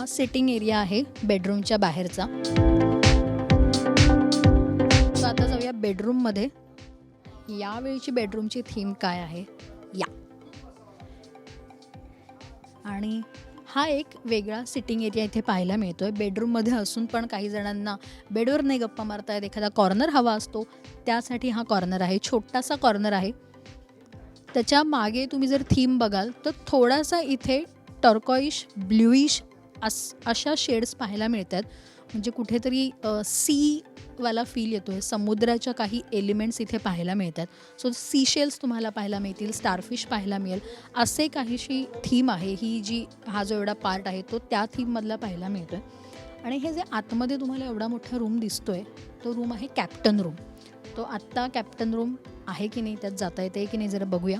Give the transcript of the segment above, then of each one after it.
हा sitting area आहे बेडरूमच्या बाहेरचा. तर आता जाऊया बेडरूममध्ये. यावेळीची बेडरूमची थीम काय आहे? या. आणि हा एक वेगळा सिटिंग एरिया इथे पाहायला मिळतो आहे बेडरूममध्ये असून पण काही जणांना बेडवर नाही गप्पा मारता येत. एखादा कॉर्नर हवा असतो. त्यासाठी हा कॉर्नर आहे. छोटासा कॉर्नर आहे. त्याच्यामागे तुम्ही जर थीम बघाल तर थोडासा इथे टर्कॉइश ब्ल्यूइश अस अशा शेड्स पाहायला मिळतात. म्हणजे कुठेतरी सी वाला फील येतो आहे समुद्राच्या काही एलिमेंट्स इथे पाहायला मिळतात. सो सी शेल्स तुम्हाला पाहायला मिळतील स्टारफिश पाहायला मिळेल. असे काहीशी थीम आहे. ही जी हा जो एवढा पार्ट आहे तो त्या थीममधला पाहायला मिळतो आहे आणि हे जे आतमध्ये तुम्हाला एवढा मोठा रूम दिसतो आहे तो रूम आहे कॅप्टन रूम तो आत्ता कॅप्टन रूम आहे की नाही त्यात जाता येते की नाही जरा बघूया.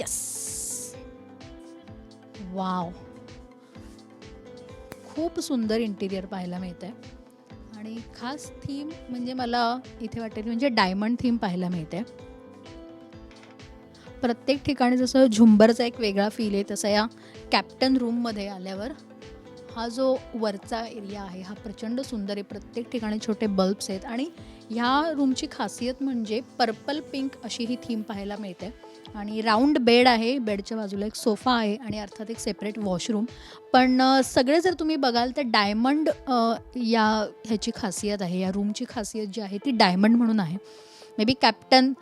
यस वाव खूप सुंदर इंटिरियर पाहायला मिळतं आहे आणि खास थीम म्हणजे मला इथे वाटते म्हणजे डायमंड थीम पाहायला मिळते प्रत्येक ठिकाणी जसं झुंबरचा एक वेगळा फील आहे तसं या कॅप्टन रूममध्ये आल्यावर हा जो वरचा एरिया आहे हा प्रचंड सुंदर आहे. प्रत्येक ठिकाणी छोटे बल्ब्स आहेत. आणि ह्या रूमची खासियत म्हणजे पर्पल पिंक अशी ही थीम पाहायला मिळते. आणि राऊंड बेड आहे बेडच्या बाजूला एक सोफा आहे आणि अर्थात एक सेपरेट वॉशरूम. पण सगळे जर तुम्ही बघाल तर डायमंड या ह्याची खासियत आहे या रूमची खासियत जी आहे ती डायमंड म्हणून आहे. मे बी कॅप्टन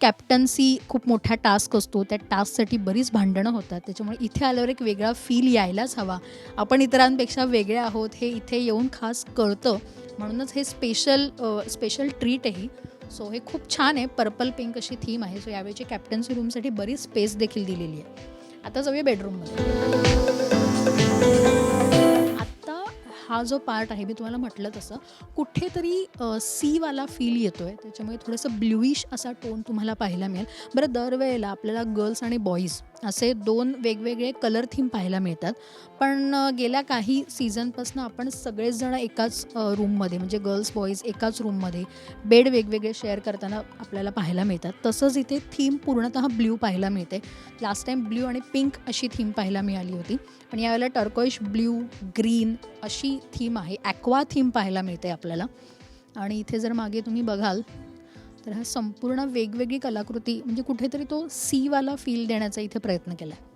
कॅप्टन्सी खूप मोठा टास्क असतो. त्या टास्कसाठी बरीच भांडणं होतात. त्याच्यामुळे इथे आल्यावर एक वेगळा फील यायलाच हवा. आपण इतरांपेक्षा वेगळे आहोत हे इथे येऊन खास कळतं. म्हणूनच हे स्पेशल स्पेशल ट्रीट आहे. सो हे खूप छान आहे. पर्पल पिंक अशी थीम आहे. सो यावेळची कॅप्टन्सी रूमसाठी बरीच स्पेस देखील दिलेली आहे. आता जाऊया बेडरूममध्ये आत्ता हा जो पार्ट आहे मी तुम्हाला म्हटलं तसं कुठेतरी सीवाला फील येतो आहे त्याच्यामुळे थोडंसं ब्ल्यूइश असा टोन तुम्हाला पाहायला मिळेल. बरं दरवेळेला आपल्याला गर्ल्स आणि बॉईज असे दोन वेगवेगळे कलर थीम पाहायला मिळतात. पण गेल्या काही सीझनपासून आपण सगळेच जण एकाच रूममध्ये म्हणजे गर्ल्स बॉईज एकाच रूममध्ये बेड वेगवेगळे शेअर करताना आपल्याला पाहायला मिळतात. तसंच इथे थीम पूर्णतः ब्ल्यू पाहायला मिळते. लास्ट टाईम ब्ल्यू आणि पिंक अशी थीम पाहायला मिळाली होती. पण यावेळेला टर्कोइश ब्ल्यू ग्रीन अशी थीम आहे. ॲक्वा थीम पाहायला मिळते आपल्याला. आणि इथे जर मागे तुम्ही बघाल तर हा संपूर्ण वेगवेगळी कलाकृती म्हणजे कुठेतरी तो सीवाला फील देण्याचा इथे प्रयत्न केला आहे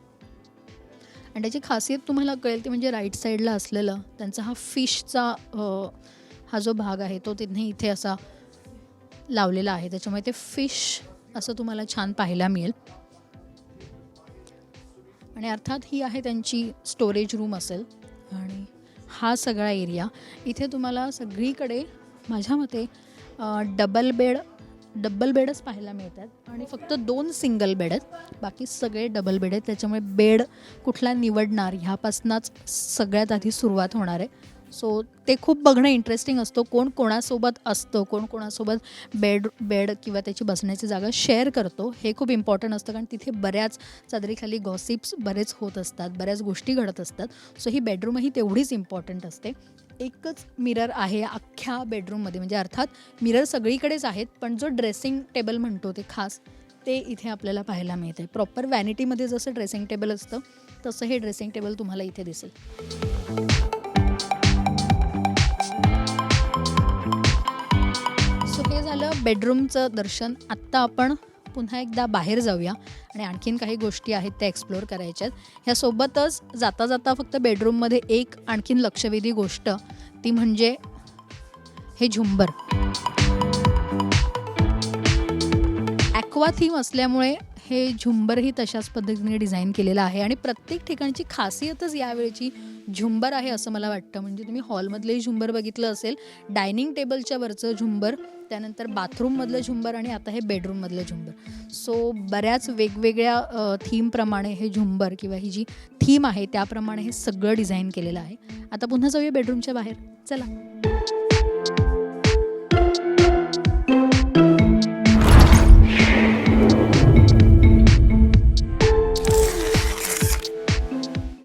आणि त्याची खासियत तुम्हाला कळेल ती म्हणजे राईट साईडला असलेलं त्यांचा हा फिशचा हा जो भाग आहे तो तिथे इथे असा लावलेला आहे. त्याच्यामुळे ते फिश असं तुम्हाला छान पाहायला मिळेल. आणि अर्थात ही आहे त्यांची स्टोरेज रूम असेल. आणि हा सगळा एरिया इथे तुम्हाला सगळीकडे माझ्या मते डबल बेड डबल बेडच पाहायला मिळतात आणि फक्त दोन सिंगल बेड आहेत. बाकी सगळे डबल बेड आहेत. त्याच्यामुळे बेड कुठला निवडणार ह्यापासूनच सगळ्यात आधी सुरुवात होणार आहे. सो ते खूप बघणं इंटरेस्टिंग असतं. कोण कोणासोबत असतं कोण कोणासोबत बेड बेड किंवा त्याची बसण्याची जागा शेअर करतो हे खूप इम्पॉर्टंट असतं. कारण तिथे बऱ्याच चादरीखाली गॉसिप्स बरेच होत असतात बऱ्याच गोष्टी घडत असतात. सो ही बेडरूमही तेवढीच इम्पॉर्टंट असते. एकच मिरर आहे अख्ख्या बेडरूममध्ये म्हणजे अर्थात मिरर सगळीकडेच आहेत पण जो ड्रेसिंग टेबल म्हणतो ते खास ते इथे आपल्याला पाहायला मिळते प्रॉपर व्हॅनिटीमध्ये जसं ड्रेसिंग टेबल असतं तसं हे ड्रेसिंग टेबल तुम्हाला इथे दिसेल. सो हे झालं बेडरूमचं दर्शन. आत्ता आपण पुन्हा एकदा बाहेर जाऊया आणि आणखीन काही गोष्टी आहेत त्या एक्सप्लोअर करायच्यात. ह्यासोबतच जाता जाता फक्त बेडरूममध्ये एक आणखीन लक्षवेधी गोष्ट ती म्हणजे हे झुंबर. ॲक्वा थीम असल्यामुळे हे झुंबरही तशाच पद्धतीने डिझाईन केलेलं आहे आणि प्रत्येक ठिकाणची खासियतच यावेळची झुंबर आहे असं मला वाटतं. म्हणजे तुम्ही हॉलमधलंही झुंबर बघितलं असेल डायनिंग टेबलच्या वरचं झुंबर त्यानंतर बाथरूममधलं झुंबर आणि आता हे बेडरूममधलं झुंबर. सो बऱ्याच वेगवेगळ्या थीमप्रमाणे हे झुंबर किंवा ही जी थीम आहे त्याप्रमाणे हे सगळं डिझाईन केलेलं आहे. आता पुन्हा जाऊया बेडरूमच्या बाहेर. चला.